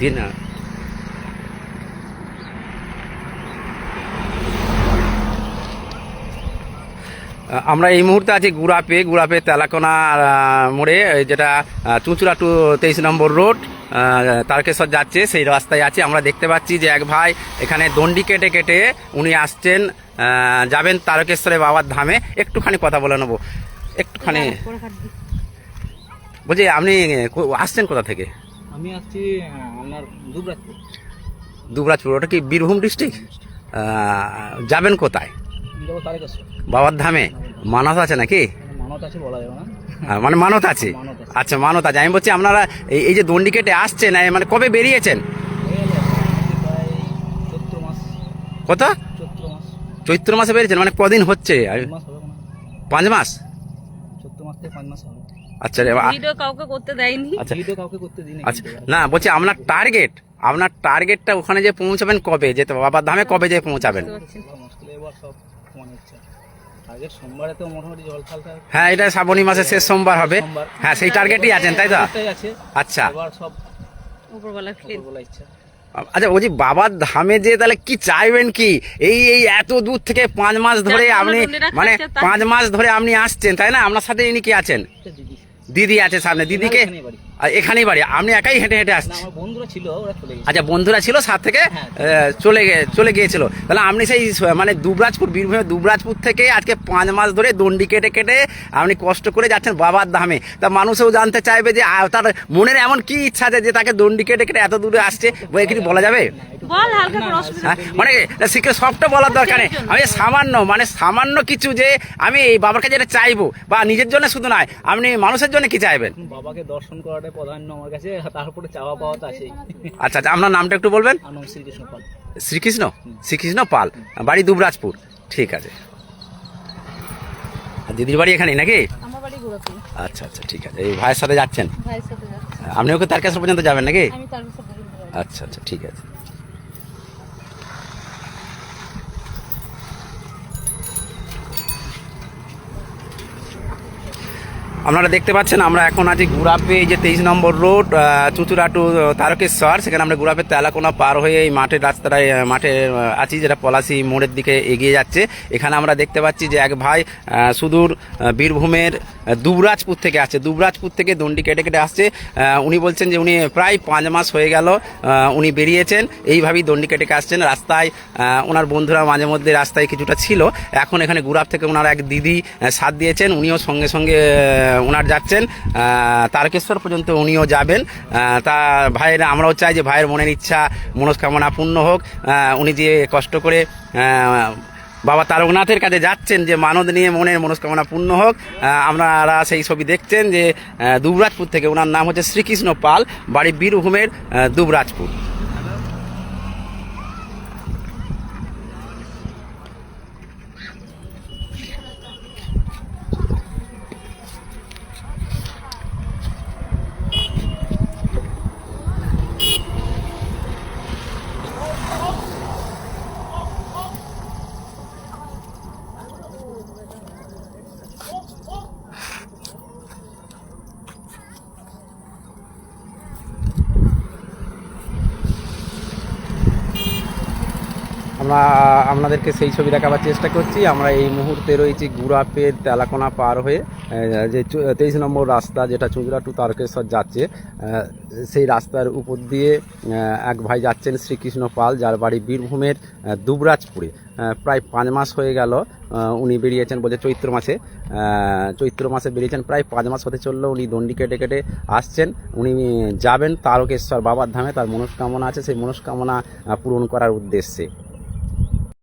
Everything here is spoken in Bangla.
দিন। না আমরা এই মুহূর্তে আছি গুড়াপে গুড়াপে তেলাকোনা মোড়ে যেটা চুঁচুড়া টু তেইশ নম্বর রোড তারকেশ্বর যাচ্ছে সেই রাস্তায় আছি। আমরা দেখতে পাচ্ছি যে এক ভাই এখানে দণ্ডি কেটে কেটে উনি আসছেন যাবেন তারকেশ্বরে বাবার ধামে। একটুখানি কথা বলে নেব। একটুখানি বলছি আপনি আসছেন কোথা থেকে? আমি আসছি আপনার দুবরাজপুর। দুবরাজপুর ওটা কি বীরভূম ডিস্ট্রিক্ট? যাবেন কোথায়? বাবার ধামে? মানত আছে নাকি? মানত আছে বলা যাবে না। মানে মানত আছে? আচ্ছা মানত আছে। আমি বলছি আপনারা এই যে দণ্ডি কেটে আসছেন মানে কবে বেরিয়েছেন? হয়ে চৈত্র মাস। কত? চৈত্র মাসে। বেরিয়েছেন? মানে কদিন হচ্ছে? পাঁচ মাস? থেকে পাঁচ মাস হবে। আচ্ছা রে, ভিডিও কাউকে করতে দেয়নি? আচ্ছা। ভিডিও কাউকে করতে দিই না আচ্ছা না বলছি আপনার টার্গেট আপনার টার্গেটটা ওখানে যে পৌঁছাবেন কবে? যে বাবার ধামে কবে যে পৌঁছাবেন? হ্যাঁ এটা শ্রাবণী মাসের শেষ সোমবার হবে। হ্যাঁ সেই টার্গেটই আছেন তাই তো? আচ্ছা। সব উপরবেলা ইচ্ছা। আচ্ছা বলছি বাবার ধামে যে তাহলে কি চাইবেন কি? এই এই এত দূর থেকে পাঁচ মাস ধরে আপনি মানে পাঁচ মাস ধরে আপনি আসছেন তাই না? আপনার সাথে ইনি কি আছেন? দিদি। দিদি আছে সামনে দিদিকে। আর এখানেই বাড়ি। আপনি একাই হেঁটে হেঁটে আসছেন আমার বন্ধুরা ছিল ওরা চলে গেছে। আচ্ছা বন্ধুরা ছিল সাত থেকে হ্যাঁ। চলে গে চলে গিয়েছিল। তাহলে আপনি সেই মানে দুবরাজপুর বীরভূমের দুবরাজপুর থেকে আজকে পাঁচ মাস ধরে দণ্ডি কেটে কেটে আপনি কষ্ট করে যাচ্ছেন বাবার ধামে। তা মানুষও জানতে চাইবে যে তার মনের এমন কি ইচ্ছা আছে যে তাকে দণ্ডি কেটে কেটে এত দূরে আসছে? বলে কি বলা যাবে? হ্যাঁ মানে শিখে সবটা বলার দরকার নেই। আমি সামান্য মানে সামান্য কিছু যে আমি এই বাবার কাছে এটা চাইব বা নিজের জন্য শুধু নয় আপনি মানুষের জন্য কি চাইবেন? বাবাকে দর্শন করাটাই প্রাধান্য আমার কাছে তারপরে চাওয়া পাওয়া তো আছেই। আচ্ছা আচ্ছা আপনার নামটা একটু বলবেন? শ্রীকৃষ্ণ পাল। শ্রীকৃষ্ণ? শ্রীকৃষ্ণ পাল। বাড়ি দুবরাজপুর। ঠিক আছে। দিদির বাড়ি এখানেই নাকি? আমার বাড়ি ঘুরাতে আচ্ছা আচ্ছা ঠিক আছে। এই ভাইয়ের সাথে যাচ্ছেন? আপনি ওকে তার কাছে পর্যন্ত যাবেন নাকি। আচ্ছা আচ্ছা ঠিক আছে। আপনারা দেখতে পাচ্ছেন, আমরা এখন আছি গুড়াপে, এই যে তেইশ নম্বর রোড চুচুড়া টু তারকেশ্বর। সেখানে আমরা গুড়াপে তেলাকোনা পার হয়ে এই মাঠের রাস্তাটায় মাঠে আছি, যেটা পলাশি মোড়ের দিকে এগিয়ে যাচ্ছে। এখানে আমরা দেখতে পাচ্ছি যে এক ভাই সুদূর বীরভূমের দুবরাজপুর থেকে আসছে। দুবরাজপুর থেকে দণ্ডি কেটে কেটে আসছে। উনি বলছেন যে উনি প্রায় পাঁচ মাস হয়ে গেল উনি বেরিয়েছেন। এইভাবেই দণ্ডি কেটে আসছেন। রাস্তায় ওনার বন্ধুরা মাঝে মধ্যে রাস্তায় কিছুটা ছিল। এখন এখানে গুড়াপ থেকে ওনার এক দিদি সাথ দিয়েছেন। উনিও সঙ্গে সঙ্গে ওনার যাচ্ছেন। তারকেশ্বর পর্যন্ত উনিও যাবেন। তা ভাইয়ের, আমরাও চাই যে ভাইয়ের মনের ইচ্ছা, মনস্কামনা পূর্ণ হোক। উনি যে কষ্ট করে বাবা তারকনাথের কাছে যাচ্ছেন যে মানদ নিয়ে মনের মনস্কামনা পূর্ণ হোক। আপনারা সেই ছবি দেখছেন যে দুবরাজপুর থেকে ওনার নাম হচ্ছে শ্রীকৃষ্ণ পাল, বাড়ি বীরভূমের দুবরাজপুর। আমরা, আপনাদেরকে সেই ছবি দেখাবার চেষ্টা করছি। আমরা এই মুহূর্তে রয়েছি গুড়াপের তেলাকোনা পার হয়ে যে তেইশ নম্বর রাস্তা যেটা চুঁচুড়া টু তারকেশ্বর যাচ্ছে সেই রাস্তার উপর দিয়ে এক ভাই যাচ্ছেন শ্রীকৃষ্ণ পাল, যার বাড়ি বীরভূমের দুবরাজপুরে। প্রায় পাঁচ মাস হয়ে গেল উনি বেরিয়েছেন বলছে চৈত্র মাসে। চৈত্র মাসে বেরিয়েছেন, প্রায় পাঁচ মাস হতে চলল উনি দণ্ডি কেটে কেটে আসছেন। উনি যাবেন তারকেশ্বর বাবার ধামে, তার মনস্কামনা আছে। সেই মনস্কামনা পূরণ করার উদ্দেশ্যে।